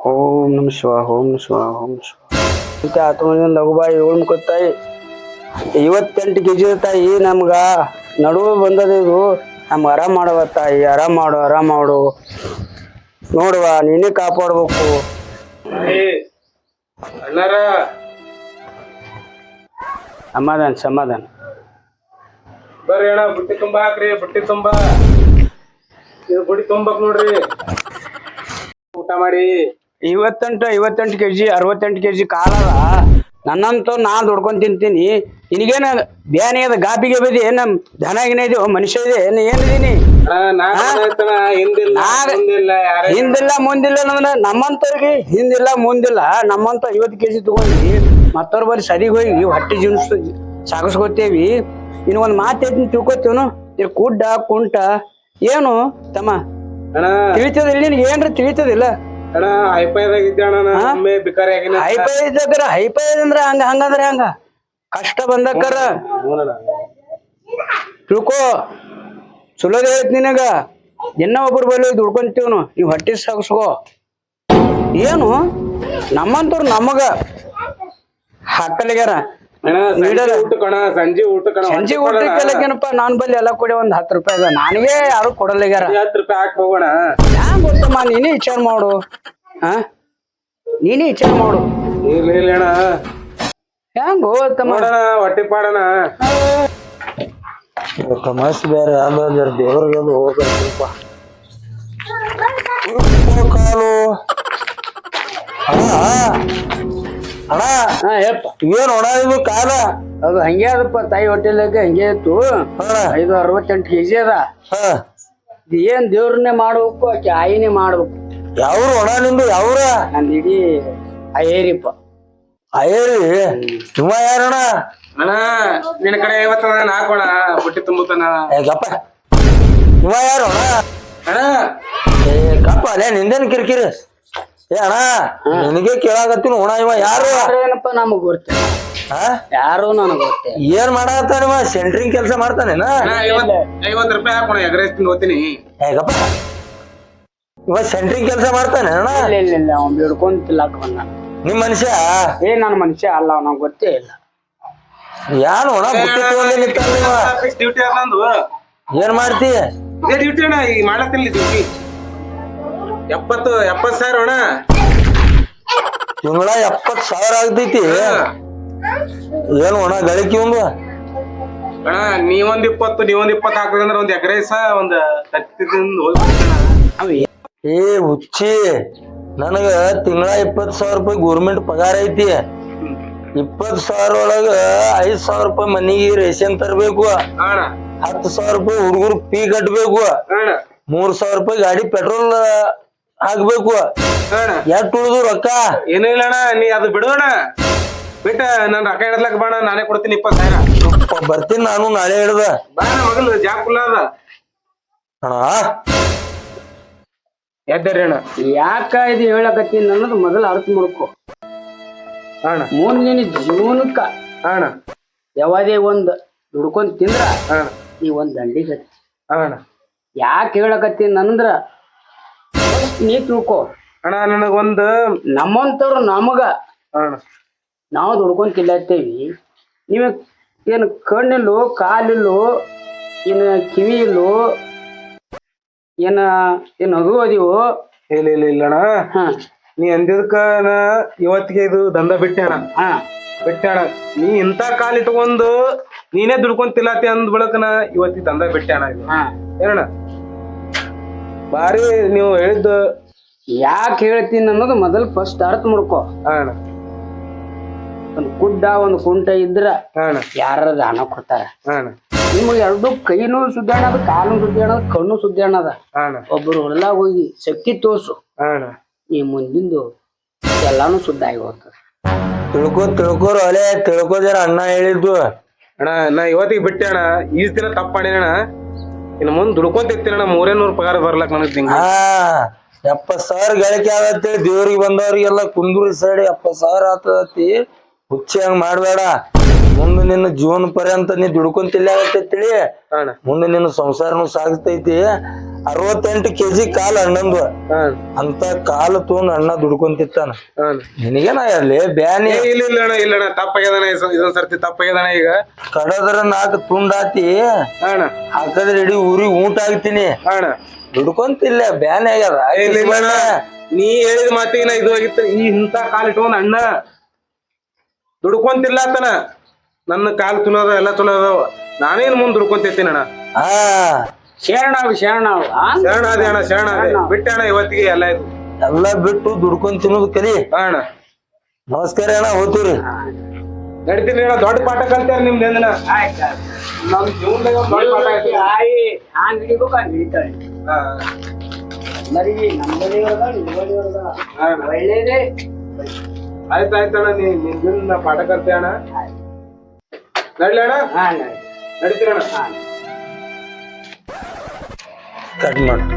ನಮ ಶಿವ ಓಂ ನಮ ಶಿವ ಓಂ ನಮ ಶಿವ ಮತ್ತೆ ಆತ್ಮನಿಂದ ಲಘುಬಾಯಿ ಏಳು ತಾಯಿ. ಐವತ್ತೆಂಟು ಕೆ ಜಿ ತಾಯಿ ನಮ್ಗ ನಡುವೆ ಬಂದದ ಇದು. ನಮ್ಗೆ ಆರಾಮ್ ಮಾಡವ ತಾಯಿ ಆರಾಮ್ ಮಾಡು ಆರಾಮ್ ಮಾಡು. ನೋಡುವ ನೀನೇ ಕಾಪಾಡ್ಬೇಕು. ಸಮಾಧಾನ ಸಮಾಧಾನ. ಬರ್ರಿ ಅಣ್ಣ ಬುಟ್ಟಿ ತುಂಬಾ ಹಾಕ್ರಿ ಬುಟ್ಟಿ ತುಂಬಾ. ಇದು ಬುಟ್ಟಿ ತುಂಬಕ್ ನೋಡ್ರಿ. ಊಟ ಮಾಡಿ. ಐವತ್ತೆಂಟು ಐವತ್ತೆಂಟು ಕೆ ಜಿ ಅರವತ್ತೆಂಟು ಕೆ ಜಿ ಕಾಲದ ನನ್ನಂತೂ ನಾನು ದುಡ್ಕೊಂಡು ತಿಂತೀನಿ. ನಿನಗೇನ ಬ್ಯಾನಿ ಅದ ಗಾಪಿಗೆ ಬದಿ ನಮ್ ದನ ಗಿನ ಇದೆಯೋ ಮನುಷ್ಯ ಇದೆ ಏನು ಏನಿದೀನಿ ಹಿಂದಿಲ್ಲ ಮುಂದಿಲ್ಲ ನಮ್ನ ನಮ್ಮಂತವ್ರಿಗೆ ಹಿಂದಿಲ್ಲ ಮುಂದಿಲ್ಲ. ನಮ್ಮಂತ ಐವತ್ತು ಕೆ ಜಿ ತಗೊಂಡಿ ಮತ್ತವ್ರ ಬರೀ ಸರಿಗೆ ಹೋಗಿ ಹೊಟ್ಟೆ ಜೀವನ ಸಾಗಿಸ್ಕೊತೇವಿ. ಇನ್ನು ಒಂದ್ ಮಾತು ಐತಿ ತಿಳ್ಕೊತೀವನು ಇದು ಕುಡ್ಡ ಕುಂಟ ಏನು ತಮ್ಮ? ತಿಳಿತದ ತಿಳಿತದಿಲ್ಲ ನಿನ್ಗೆ ಏನ್ರ ತಿಳಿತದಿಲ್ಲ? ಅಣ್ಣ ಹೈಫೈದಾಗ ಇದ್ದೆ ಅಣ್ಣ ನಾ ಒಮ್ಮೆ ಬಿಕಾರಿ ಆಗಿನ ಇದ್ದಕ್ಕಾರ ಅಂದ್ರ ಹಂಗ ಹಂಗಂದ್ರೆ ಹಂಗ? ಕಷ್ಟ ಬಂದಕ್ಕರ ತಿಳ್ಕೋ ಚಲೋದ ಹೇಳ್ತ ನಿನಗ. ಇನ್ನ ಒಬ್ಬರ ಬಳಿ ದುಡ್ಕೊಂತೀವನು ನೀವು ಹೊಟ್ಟೆ ಸಾಗಿಸ್ಕೋ. ಏನು? ನಮ್ಮಂತವ್ರು ನಮಗ. ಹಾಕಲಿಗ್ಯಾರ? ಸಂಜೆ ಊಟಕ್ಕೆ ಸಂಜೆ ನಾನ್ ಬಲ್ಲಿ ಎಲ್ಲ ಕೊಡಿ ಒಂದ್ ಹತ್ತು ರೂಪಾಯಿ ಅದ. ನನಗೆ ಯಾರು ಕೊಡಲಿಗ್ಯಾರ ಹತ್ತು ರೂಪಾಯಿ ಹಾಕಿ ಹೋಗೋಣ. ಹ್ಯಾಂಗ ಗೊತ್ತಮ್ಮ ನೀನೇ ವಿಚಾರ ಮಾಡು. ಹಾ? ನೀನೇ ವಿಚಾರ ಮಾಡು. ಇಲ್ಲ ಇಲ್ಲ ಅಣ್ಣ. ಹ್ಯಾಂಗ ಗೊತ್ತಮ್ಮ? ನೋಡಣ ಹೊಟ್ಟೆ ಪಾಡಣ. ಕಮಸ್ ಬೇರೆ ಆಮೇಲೆ ದೇವ್ರಿಗೆ ಹೋಗ್ಬೇಕಪ್ಪ ಕಾಲು ಹಾ ಅಣ್ಣ ಏನ್ ಒಣ ಇದು ಕಾಲ? ಅದು ಹಂಗೆ ಅದಪ್ಪ ತಾಯಿ ಹೋಟೆಲ್ದಾಗ ಹಂಗೆ ಇತ್ತು. ಐದು ಅರವತ್ತೆಂಟು ಕೆ ಜಿ ಅದ. ಇದು ಏನ್ ದೇವ್ರನ್ನೇ ಮಾಡ್ಬೇಕು ಆಕೆ ಆಯಿನೇ ಮಾಡ್ಬೇಕು. ಯಾವ್ರು ಒಣ ನಿಂದು ಯಾವ್ರ? ನಂದು ಇಡೀ ಅಯ್ಯರಿಪ್ಪ. ಅಯ್ಯರಿ? ತುಂಬ ಯಾರಣ್ಣ? ಅಣ್ಣ ನಿನ್ನ ಕಡೆ ಐವತ್ತದ ಹಾಕೋಣ ಬುಟ್ಟಿ ತುಂಬುತ್ತಾನ ಏ ಗಪ್ಪ. ಇವ ಯಾರು ಅಣ್ಣ? ಅಣ್ಣ ಏ ಕಪ್ಪ ಅದೇ ನಿಂದೇನ್ ಕಿರಿಕಿರಿ? ಏ ಅಣ್ಣ ನಿನಗೆ ಕೇಳಾಕತ್ತೀನಿ ಉಣ ಇವ ಯಾರು? ಏನಪ್ಪ ನಮಗ್ ಗೊತ್ತಿಲ್ಲ ಯಾರು ನನಗ್ ಗೊತ್ತಿಲ್ಲ ಏನ್ ಮಾಡತ್ತಾನ ಇವ? ಸೆಂಟ್ರಿಂಗ್ ಕೆಲಸ ಮಾಡ್ತಾನೇನ? ಅಣ್ಣ ಐವತ್ ರೂಪಾಯಿ ಹಾಕೋಣ ಎಗ್ರೆಸ್ ಹೋಗ್ತೀನಿ. ಏ ಗಪ್ಪ ಇವ ಸೆಂಟ್ರಿಂಗ್ ಕೆಲಸ ಮಾಡ್ತಾನೆ ಅಣ್ಣ? ಇಲ್ಲ ಇಲ್ಲ ಇಲ್ಲ ಅವ್ನ್ ಬಿಡ್ಕೊಂತಿಲ್ಲಕ ಬಂದ. ನಿಮ್ ಮನುಷ್ಯ? ಏ ನನ್ನ ಮನುಷ್ಯ ಅಲ್ಲ ಅವ್ನ ಗೊತ್ತೇ ಇಲ್ಲ. ಯಾರು ಅಣ್ಣ ಬುಟ್ಟಿ ತಗೊಂಡೆ ನಿಂತಾನ ಇವ. ಡ್ಯೂಟಿ ನಂದು. ಏನ್ ಮಾಡ್ತಿ? ಡ್ಯೂಟಿ ಅಣ್ಣ ಈಗ ಮಾಡತ್ತಿಲ್ಲ ಡ್ಯೂಟಿ ಎಪ್ಪತ್ತು ಎಪ್ಪತ್ತು ಸಾವಿರ ಅಣ್ಣ. ತಿಂಗಳ ಎಪ್ಪತ್ ಸಾವಿರ ಆಗ್ತೈತಿ. ಏನು ಅಣ್ಣ ಗಳಿಕೆ ಒಂದು ಅಣ್ಣ ನೀವೊಂದ್ ಇಪ್ಪತ್ತು ನೀವೊಂದ್ ಇಪ್ಪತ್ತು ಅಂದ್ರೆ ಒಂದ್ ಎಗ್ರೆಸ ಒಂದ್ ಏ ಹುಚ್ಚಿ. ನನಗ ತಿಂಗಳ ಇಪ್ಪತ್ ಸಾವಿರ ರೂಪಾಯಿ ಗೌರ್ಮೆಂಟ್ ಪಗಾರ ಐತಿ. ಇಪ್ಪತ್ ಸಾವಿರ ಒಳಗ ಐದ್ ಸಾವಿರ ರೂಪಾಯಿ ಮನಿಗೆ ರೇಷನ್ ತರಬೇಕು. ಅಣ್ಣ. ಹತ್ತು ಸಾವಿರ ರೂಪಾಯಿ ಹುಡುಗರು ಫೀ ಕಟ್ಬೇಕು. ಮೂರ್ ಸಾವಿರ ರೂಪಾಯಿ ಗಾಡಿ ಪೆಟ್ರೋಲ್ ಅಣ್ಣ ಎಷ್ಟ್ ಉಳಿದು ರೊಕ್ಕ? ಏನೂ ಇಲ್ಲ ಅಣ್ಣ ನೀ ಅದು ಬಿಡೋಣ. ಬಿಟ್ಟ ನಾನ್ ರೊಕ್ಕ ಹಿಡ್ಲಕ್ ಬಾಣ ನಾನೇ ಕೊಡ್ತೀನಿ ಇಪ್ಪತ್ತು ಸಾವಿರ. ಬರ್ತೀನಿ ನಾನು ನಾಳೆ ಹಿಡ್ದ. ಬಾ ಮಗಲ್ ಜಾಬ್ ಕುಲ್ಲ ಅದ. ಅಣ್ಣ. ಎದ್ದರಿ ಅಣ್ಣ. ಯಾಕ ಇದು ಹೇಳಕತ್ತೀನಿ ಅನ್ನೋದು ಮೊದಲು ಅರ್ಥ ಮಾಡ್ಕೊ. ಅಣ್ಣ. ಮುಂದಿನ ಜೀವನಕ್ಕ ಅಣ್ಣ. ಯಾವದೇ ಒಂದ್ ದುಡ್ಕೊಂಡ್ ತಿಂದ್ರ ಈ ನೀ ಒಂದ್ ದಂಡಿಗೆ ಅಣ್ಣ. ಯಾಕೆ ಹೇಳಕತ್ತೀನಿ ಅಂದ್ರ first ನೀ ತಿಳ್ಕೊ. ಅಣ್ಣ ನನಗೊಂದು ನಮ್ಮಂತವ್ರು ನಮಗ ನಾವು ದುಡ್ಕೊಂಡ್ ತಿಲ್ಲತ್ತೇವಿ ನೀವ ಏನು ಕಣ್ಣಿಲ್ಲೋ ಕಾಲಿಲ್ಲೋ ಏನು ಕಿವಿ ಇಲ್ಲೋ ಏನ ಏನ್ ಅದು ಅದೀವೋ? ಇಲ್ಲ ಇಲ್ಲ ನೀ ಅಂದಿದ್ಕ ಇವತ್ತಿಗೆ ಇದು ದಂಧ ಬಿಟ್ಟೆ ಅಣ್ಣ. ಹಾ. ಬಿಟ್ಟೆ ಅಣ್ಣ. ನೀ ಇಂಥ ಕಾಲ್ ಇಟ್ಕೊಂಡು ನೀನೇ ದುಡ್ಕೊಂಡ್ ಅಂದ್ ಬಳಕನ ಇವತ್ತಿಗೆ ದಂಧ ಬಿಟ್ಟೆ ಅಣ್ಣ. ಇದು ಹಾ. ಏನಣ್ಣ? ಬಾರಿ ನೀವು ಹೇಳಿದ್ದು ಯಾಕೆ ಹೇಳ್ತೀನಿ ಅನ್ನೋದು ಮೊದಲು ಫಸ್ಟ್ ಅರ್ಥ ಮುಡ್ಕೋ. ಅಣ್ಣ ಒಂದು ಗುಡ್ಡ ಒಂದು ಕುಂಟ ಇದ್ರ ಹಾ ಅಣ್ಣ ಯಾರ ದಾನ ಕೊಡ್ತಾರ? ಹಾ ಅಣ್ಣ ನಿಮಗೆ ಎರಡು ಕೈನೂ ಸುದ್ದಿ ಅಣ್ಣದ ಕಾಲು ಸುದ್ದಿ ಅಣ್ಣದ ಕಣ್ಣು ಸುದ್ದಿ ಅಣ್ಣದ ಹಾ ಅಣ್ಣ ಒಬ್ಬರು ಹೊಲ ಹೋಗಿ ಶಕ್ತಿ ತೋರ್ಸು. ಅಣ್ಣ ಈ ಮುಂದಿಂದು ಎಲ್ಲಾನು ಶುದ್ಧ ಆಗಿ ಹೋಗ್ತದೆ. ತಿಳ್ಕೊ ತಿಳ್ಕೊರು ಅಲೆ ತಿಳ್ಕೊದಾರ ಅಣ್ಣ ಹೇಳಿದ್ದು. ಅಣ್ಣ ನಾ ಇವತ್ತಿಗೆ ಬಿಟ್ಟೆ ಅಣ್ಣ ಈ ದಿನ ತಪ್ಪ ಮಾಡಿನಣ್ಣ ಇನ್ನು ಮುಂದೆ ದುಡ್ಕೊಂತಿರ್ತೀನಿ ಅಣ್ಣ ಮೂರೇ ನೂರು ಪಗಾರ ಬರ್ಲಕ್ ನನಗೆ ತಿಂಗ ಹಾ ಎಪ್ಪತ್ ಸಾವಿರ ಗಳಿಕೆ ಆಗತ್ತೆ ದೇವ್ರಿಗೆ ಬಂದವ್ರಿಗೆಲ್ಲ ಕುಂದೂರಿ ಸೈಡ್ ಎಪ್ಪತ್ ಸಾವಿರ ಆತದತಿ ಹುಚ್ಚಿ ಹಂಗ್ ಮಾಡ್ಬೇಡ. ಮುಂದೆ ನಿನ್ನ ಜೀವನ ಪರ್ಯಂತ ನೀ ದುಡ್ಕೊಂತಿಲ್ಲ ಆಗತ್ತೆ ತಿಳಿ. ಮುಂದೆ ನಿನ್ನ ಸಂಸಾರನು ಸಾಗಿಸ್ತೈತಿ ಅರವತ್ತೆಂಟು ಕೆಜಿ ಕಾಲ್ ಅಣ್ಣಂದು. ಅಂತ ಕಾಲ್ ತೊಗೊಂಡ್ ಅಣ್ಣ ದುಡ್ಕೊಂತಿತ್ತಾನ ನಿನಗೇನ ಅಲ್ಲಿ ಬ್ಯಾನಿ. ಇಲ್ಲ ಇಲ್ಲ ಅಣ್ಣ ಇಲ್ಲ ಅಣ್ಣ ತಪ್ಪಾಗ್ಯದಣ್ಣ ಇದ್- ಇದೊಂದ್ ಸರ್ತಿ ತಪ್ಪಾಗ್ಯದಣ್ಣ ಈಗ. ಕಡದ್ರ ನಾಲ್ಕು ತುಂಡಾತಿ. ಹಾಕದ್ರ ಇಡೀ ಊರಿಗೆ ಊಟ ಆಗ್ತೀನಿ ಅಣ್ಣ. ದುಡ್ಕೊಂತಿಲ್ಲ ಬ್ಯಾನಿ ಆಗ್ಯದ. ಇಲ್ಲ ಇಲ್ಲ ಅಣ್ಣ. ನೀ ಹೇಳಿದ ಮಾತಿಗೆ ನಾ ಇದು ಆಗಿತ್ತು. ಈ ಇಂತ ಕಾಲ್ ಇಟ್ಕೊಂಡ್ ಅಣ್ಣ ದುಡ್ಕೊಂತಿಲ್ಲ ಆತನ ನನ್ನ ಕಾಲ್ ತುಲೋದ ಎಲ್ಲ ತುಲೋದ ನಾನೇನ್ ಮುಂದ್ ದುಡ್ಕೊಂತಿರ್ತೀನಿ ಅಣ್ಣ? ಹಾ. ಶರಣವ್ ಶರಣಾವ್ ಆ? ಶರಣ ಅದೇ ಅಣ್ಣ ಶರಣ ಅದೇ ಬಿಟ್ಟೆ ಅಣ್ಣ ಇವತ್ತಿಗೆ ಎಲ್ಲ ಇದು. ಎಲ್ಲ ಬಿಟ್ಟು ದುಡ್ಕೊಂಡ್ ತಿನ್ನೋದು ಕಲಿ. ಅಣ್ಣ. ನಮಸ್ಕಾರ ಅಣ್ಣ ಹೋಗ್ತೀವ್ರಿ. ನಡೀತೀನಿ ಅಣ್ಣ ದೊಡ್ಡ ಪಾಠ ಕಲ್ತಾರ ನಿಮ್ದು ಎಂದಿನ. ನಮ್ ಜೀವನದಾಗ ದೊಡ್ಡ ಪಾಠ ಐತಿ ತಾಯಿ ಹ್ಯಾಂಗ್ ಹಿಡಿಬೇಕು ಹಂಗ್ ಹಿಡಿತಾಳೆ ಇರೋದ ಇರೋದ. ಒಳ್ಳೇದೇ. ಆಯ್ತ್ ಆಯ್ತಣ್ಣ ನೀ ಜೀವನ ಪಾಠ ಕಲ್ತೆ ಅಣ್ಣ. ನಡ್ಲಿ ಅಣ್ಣ. ಹಾ. ಕಟ್ ಮಾಡಿ